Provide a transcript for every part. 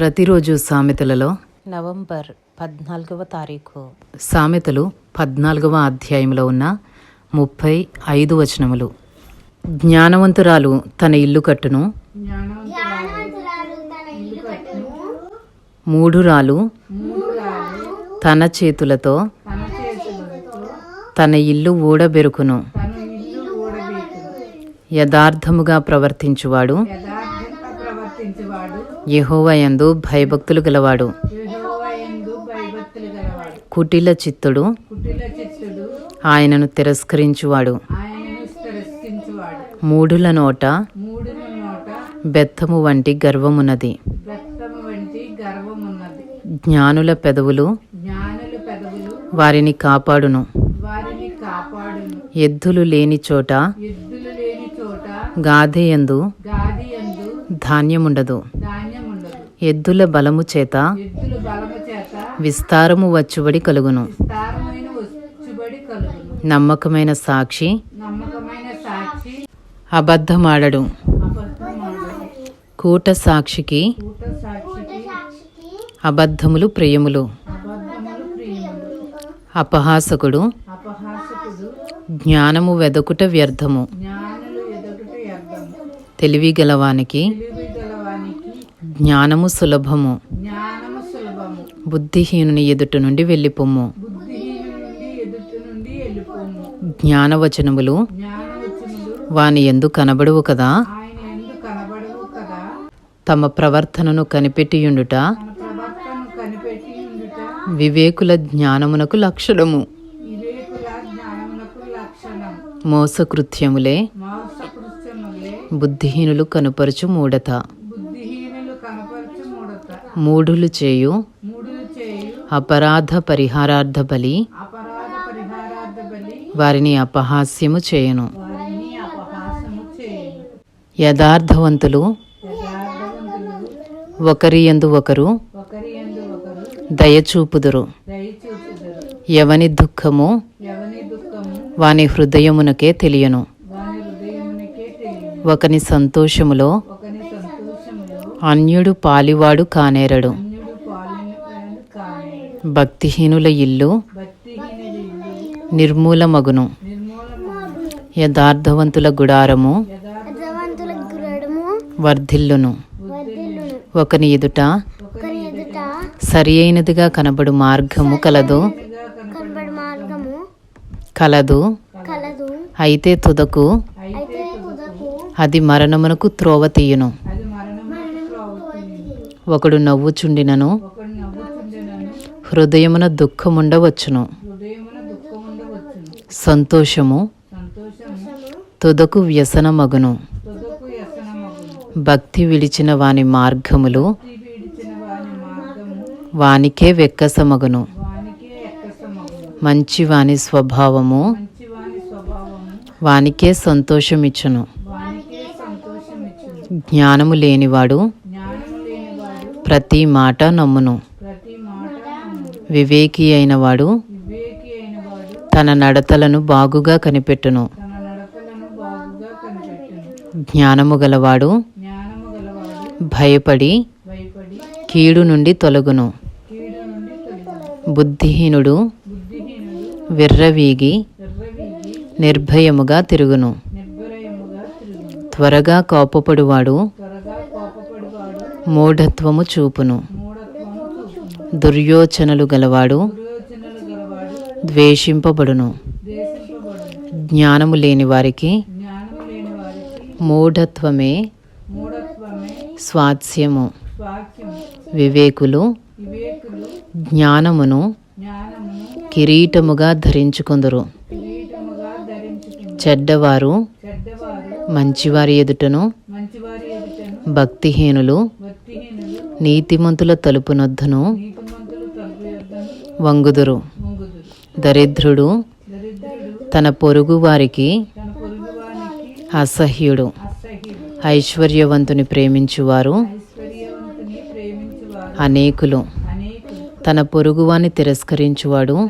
ప్రతిరోజు సామెతలలో నవంబర్ పద్నాలుగవ తారీఖు. సామెతలు పద్నాలుగవ అధ్యాయంలో ఉన్న ముప్పై ఐదు వచనములు. జ్ఞానవంతురాలు తన ఇల్లు కట్టును. మూఢురాలు తన చేతులతో తన ఇల్లు ఊడబెరుకును. యథార్థముగా ప్రవర్తించువాడు. యెహోవాయందు భయభక్తులు గలవాడు. కుటిల చిత్తుడు ఆయనను తిరస్కరించువాడు. మూఢుల నోట బెత్తము వంటి గర్వమున్నది. జ్ఞానుల పెదవులు వారిని కాపాడును. ఎద్దులు లేని చోట గాధెయందు ధాన్యముండదు. ఎద్దుల బలము చేత విస్తారము వచ్చుబడి కలుగును. నమ్మకమైన సాక్షి అబద్ధమాడడు. కూట సాక్షికి అబద్ధములు ప్రియములు. అపహాసకుడు జ్ఞానము వెదకుట వ్యర్థము. తెలివి గలవానికి జ్ఞానము సులభము. బుద్ధిహీనుని ఎదుట నుండి వెళ్ళిపోమ్ము జ్ఞానవచనములు వాని ఎందు కనబడువు కదా? తమ ప్రవర్తనను కనిపెట్టియుండుట వివేకుల జ్ఞానమునకు లక్షణము. మోసకృత్యములే బుద్ధిహీనులు కనుపరుచు మూడత మూఢులు చేయు. అపరాధ పరిహారార్థ బలి. వారిని అపహాస్యము చేయను. యథార్థవంతులు. ఒకరి యందు ఒకరు. దయచూపుదురు. ఎవని దుఃఖము. వాని హృదయమునకే తెలియను. ఒకని సంతోషములో. అన్యుడు పాలివాడు కానేరడు. భక్తిహీనుల ఇల్లు నిర్మూలమగును. యథార్థవంతుల గుడారము వర్ధిల్లును. ఒకని ఎదుట సరి అయినదిగా కనబడు మార్గము కలదు. కలదు. కలదు. అయితే తుదకు అయితే తుదకు అది మరణమునకు త్రోవ తీయును. ఒకడు నవ్వుచుండినను. హృదయమున దుఃఖముండవచ్చును. సంతోషము తుదకు వ్యసనమగును. భక్తి విడిచిన వాని మార్గములు వానికే వెక్కసమగును మంచి వాని స్వభావము వానికే సంతోషమిచ్చును. జ్ఞానము లేనివాడు ప్రతి మాట నమ్మును. వివేకి అయినవాడు తన నడతలను బాగుగా కనిపెట్టును. జ్ఞానము గలవాడు భయపడి కీడు నుండి తొలగును. బుద్ధిహీనుడు విర్రవీగి నిర్భయముగా తిరుగును. త్వరగా కోపపడువాడు మూఢత్వము చూపును. దుర్యోచనలు గలవాడు ద్వేషింపబడును. జ్ఞానము లేని వారికి మూఢత్వమే స్వాస్యము వివేకులు జ్ఞానమును కిరీటముగా ధరించుకుందరు. చెడ్డవారు మంచివారి ఎదుటను భక్తిహీనులు నీతిమంతుల తలుపునొద్దను. వంగుదురు. దరిద్రుడు తన పొరుగు వారికి అసహ్యుడు. ఐశ్వర్యవంతుని ప్రేమించువారు అనేకులు. తన పొరుగువాని తిరస్కరించువాడు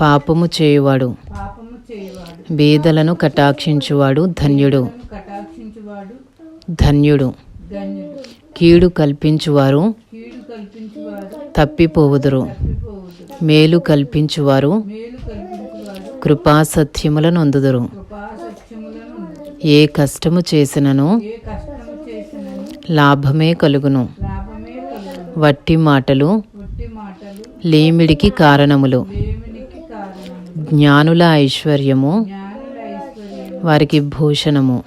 పాపము చేయువాడు. బీదలను కటాక్షించువాడు ధన్యుడు. ధన్యుడు. కీడు కల్పించువారు తప్పిపోవుదురు. మేలు కల్పించువారు కృపాసత్యములను కృపా సత్యములను అందుదురు ఏ కష్టము చేసినను లాభమే కలుగును. వట్టి మాటలు లేమిడికి కారణములు. జ్ఞానుల ఐశ్వర్యము వారికి భూషణము.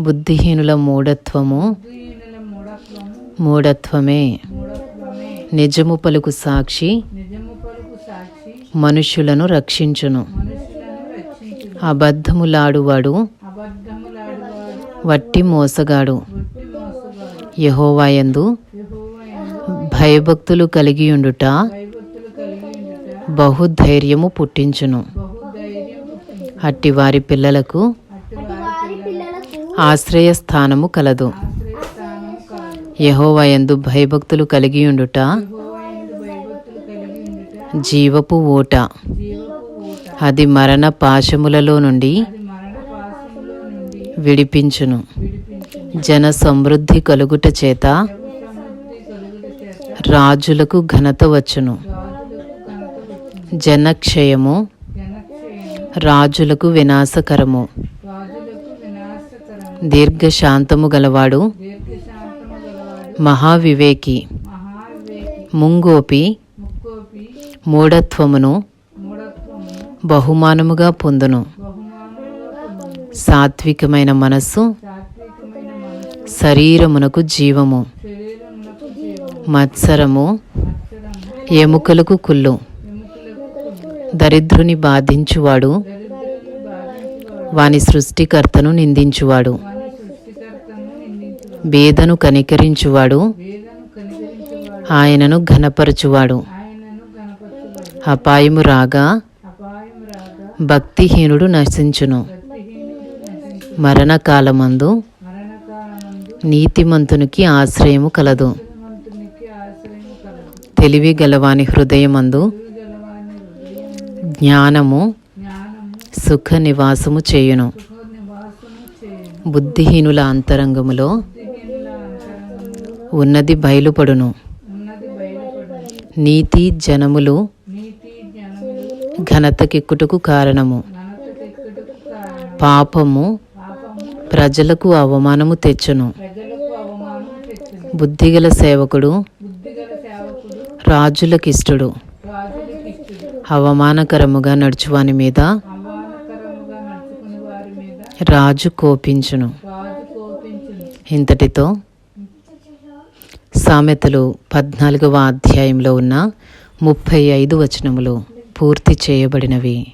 బుద్ధిహీనుల మూఢత్వము. మూఢత్వమే. నిజము పలుకు సాక్షి. మనుషులను రక్షించును. అబద్ధములాడువాడు. వట్టి మోసగాడు. యహోవాయందు భయభక్తులు కలిగియుండుట కలిగి ఉండుట బహుధైర్యము పుట్టించును. అట్టి వారి పిల్లలకు ఆశ్రయస్థానము కలదు. యహోవయందు భయభక్తులు కలిగియుండుట జీవపు ఓట అది మరణ పాశములలో నుండి విడిపించును. జన సమృద్ధి కలుగుట చేత రాజులకు ఘనత వచ్చును. జనక్షయము రాజులకు వినాశకరము. దీర్ఘశాంతము గలవాడు మహావివేకి ముంగోపి మూఢత్వమును బహుమానముగా పొందును. సాత్వికమైన మనస్సు మనసు శరీరమునకు జీవము. మత్సరము ఎముకలకు కుళ్ళు. దరిద్రుని బాధించువాడు వాని సృష్టికర్తను నిందించువాడు. బేదను కనికరించువాడు. ఆయనను ఘనపరచువాడు. అపాయము రాగా భక్తిహీనుడు నశించును. మరణకాలమందు నీతిమంతునికి ఆశ్రయము కలదు. తెలివి గలవాని హృదయమందు జ్ఞానము సుఖ నివాసము చేయును. బుద్ధిహీనుల అంతరంగములో ఉన్నది బయలుపడును. నీతి జనములు నీతి ఘనతకెక్కుటకు కారణము. పాపము ప్రజలకు అవమానము తెచ్చును. బుద్ధిగల సేవకుడు రాజులకిష్టుడు. అవమానకరముగా నడుచువాని మీద మీద రాజు కోపించును. ఇంతటితో సామెతలు పద్నాలుగవ అధ్యాయంలో ఉన్న ముప్పై ఐదు వచనములు పూర్తి చేయబడినవి.